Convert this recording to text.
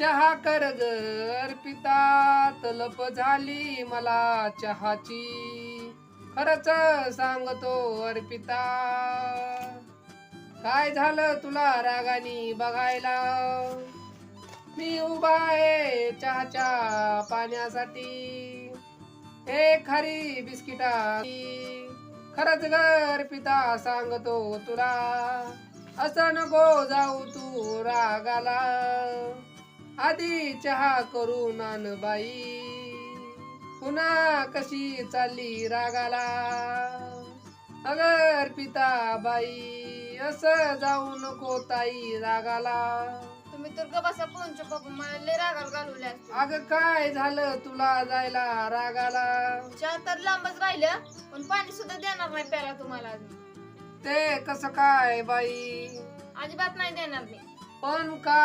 चहा कर गर तलप झाली मला चहाची. खरच सांगतो अर्पिता काय झालं तुला रागानी बघायला? मी उभा आहे चहाच्या पाण्यासाठी. हे खरी बिस्किटा. खरच गर्पिता सांगतो तुला असं नको जाऊ तू रागाला. आधी चहा करून आण बाई. पुन्हा कशी चालली रागाला? अगर पिता बाई असं जाऊ नको ताई रागाला. तुम्ही तर ग बसा पोंच बाबा मला लय रागाला घालवले असते. अग काय झालं तुला जायला रागाला? चहा तर लांबच राहिलं पण पाणी सुद्धा देणार नाही प्याला तुम्हाला अजून. ते कसं काय बाई? अजिबात नाही देणार मी. पण का?